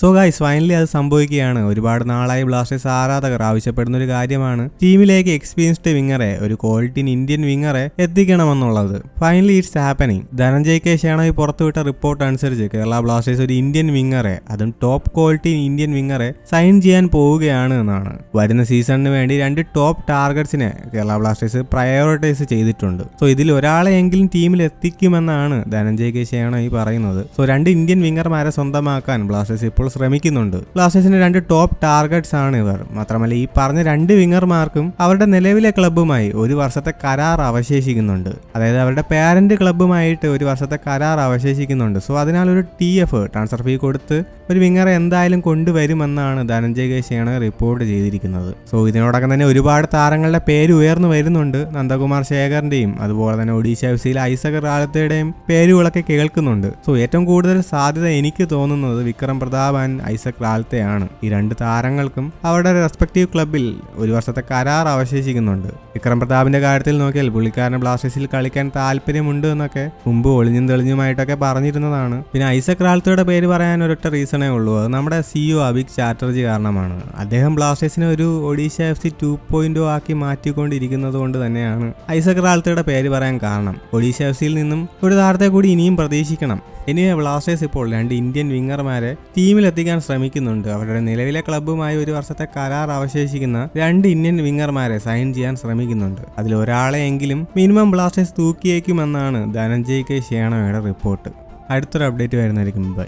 So guys finally അത് സംഭവിക്കുകയാണ്. ഒരുപാട് നാളായി ബ്ലാസ്റ്റേഴ്സ് ആരാധകർ ആവശ്യപ്പെടുന്ന ഒരു കാര്യമാണ് ടീമിലേക്ക് എക്സ്പീരിയൻസ്ഡ് വിങ്ങറെ ഒരു ക്വാളിറ്റി ഇന്ത്യൻ വിങ്ങറെ എത്തിക്കണമെന്നുള്ളത്. Finally it's happening Dhananjay K Shenoy പുറത്തുവിട്ട റിപ്പോർട്ട് അനുസരിച്ച് കേരള ബ്ലാസ്റ്റേഴ്സ് ഒരു ഇന്ത്യൻ വിങ്ങറെ അതും ടോപ്പ് ക്വാളിറ്റി ഇന്ത്യൻ വിങ്ങറെ സൈൻ ചെയ്യാൻ പോവുകയാണ് എന്നാണ്. വരുന്ന സീസണിന് വേണ്ടി രണ്ട് ടോപ്പ് ടാർഗറ്റ്സിനെ കേരള ബ്ലാസ്റ്റേഴ്സ് പ്രയോറിറ്റൈസ് ചെയ്തിട്ടുണ്ട്. സോ ഇതിൽ ഒരാളെയെങ്കിലും ടീമിൽ എത്തിക്കുമെന്നാണ് ധനഞ്ജയ് കെ ഷേണോയി പറയുന്നത്. സോ രണ്ട് ഇന്ത്യൻ വിങ്ങർമാരെ സ്വന്തമാക്കാൻ ബ്ലാസ്റ്റേഴ്സ് ഇപ്പോൾ ശ്രമിക്കുന്നുണ്ട്. ബ്ലാസ്റ്റേഴ്സിന്റെ രണ്ട് ടോപ്പ് ടാർഗറ്റ്സ് ആണ് ഇവർ. മാത്രമല്ല ഈ പറഞ്ഞ രണ്ട് വിങ്ങർമാർക്കും അവരുടെ നിലവിലെ ക്ലബ്ബുമായി ഒരു വർഷത്തെ കരാർ അവശേഷിക്കുന്നുണ്ട്. അതായത് അവരുടെ പാരന്റ് ക്ലബ്ബുമായിട്ട് ഒരു വർഷത്തെ കരാർ അവശേഷിക്കുന്നുണ്ട്. സോ അതിനാൽ ഒരു ടി എഫ് ട്രാൻസ്ഫർ ഫീ കൊടുത്ത് ഒരു വിങ്ങറെ എന്തായാലും കൊണ്ടുവരുമെന്നാണ് ധനഞ്ജയ് കേശിയാണ് റിപ്പോർട്ട് ചെയ്തിരിക്കുന്നത്. സോ ഇതിനോടൊപ്പം തന്നെ ഒരുപാട് താരങ്ങളുടെ പേര് ഉയർന്നു വരുന്നുണ്ട് നന്ദകുമാർ ശേഖറിന്റെയും അതുപോലെ തന്നെ ഒഡീഷ എഫ് സിയിലെ ഐസക് റാലത്തയുടെയും പേരുകളൊക്കെ കേൾക്കുന്നുണ്ട്. സോ ഏറ്റവും കൂടുതൽ സാധ്യത എനിക്ക് തോന്നുന്നത് വിക്രം പ്രതാപ് ആൻഡ് ഐസക് ലാൽത്തെയാണ് ഈ രണ്ട് താരങ്ങൾക്കും അവരുടെ റെസ്പെക്റ്റീവ് ക്ലബിൽ ഒരു വർഷത്തെ കരാർ അവശേഷിക്കുന്നുണ്ട്. വിക്രം പ്രതാപിന്റെ കാര്യത്തിൽ നോക്കിയാൽ പുള്ളിക്കാരന് ബ്ലാസ്റ്റേഴ്സിൽ കളിക്കാൻ താല്പര്യമുണ്ട് എന്നൊക്കെ മുമ്പ് ഒളിഞ്ഞും തെളിഞ്ഞുമായിട്ടൊക്കെ പറഞ്ഞിരുന്നതാണ്. പിന്നെ ഐസക് റാൽത്തയുടെ പേര് പറയാൻ ഒരൊറ്റ റീസണേ ഉള്ളൂ. അത് നമ്മുടെ സിഇഒ അഭിക് ചാറ്റർജി കാരണമാണ്. അദ്ദേഹം ബ്ലാസ്റ്റേഴ്സിനെ ഒരു Odisha F C two point ആക്കി മാറ്റിക്കൊണ്ടിരിക്കുന്നത് കൊണ്ട് തന്നെയാണ് ഐസക് റാൽത്തയുടെ പേര് പറയാൻ കാരണം. ഒഡീഷ എഫ് സിയിൽ നിന്നും ഒരു താരത്തെ കൂടി ഇനിയും പ്രതീക്ഷിക്കണം. ഇനി ബ്ലാസ്റ്റേഴ്സ് ഇപ്പോൾ രണ്ട് ഇന്ത്യൻ വിങ്ങർമാരെ ടീമിലെത്തിക്കാൻ ശ്രമിക്കുന്നുണ്ട്. അവരുടെ നിലവിലെ ക്ലബ്ബുമായി ഒരു വർഷത്തെ കരാർ അവശേഷിക്കുന്ന രണ്ട് ഇന്ത്യൻ വിങ്ങർമാരെ സൈൻ ചെയ്യാൻ ശ്രമിക്കുന്നുണ്ട്. അതിൽ ഒരാളെയെങ്കിലും മിനിമം ബ്ലാസ്റ്റേഴ്സ് തൂക്കിയേക്കുമെന്നാണ് ധനഞ്ജയ് കെ ഷേണോയുടെ റിപ്പോർട്ട് അടുത്തൊരു അപ്ഡേറ്റ് വരുന്നതായിരിക്കും. ബൈ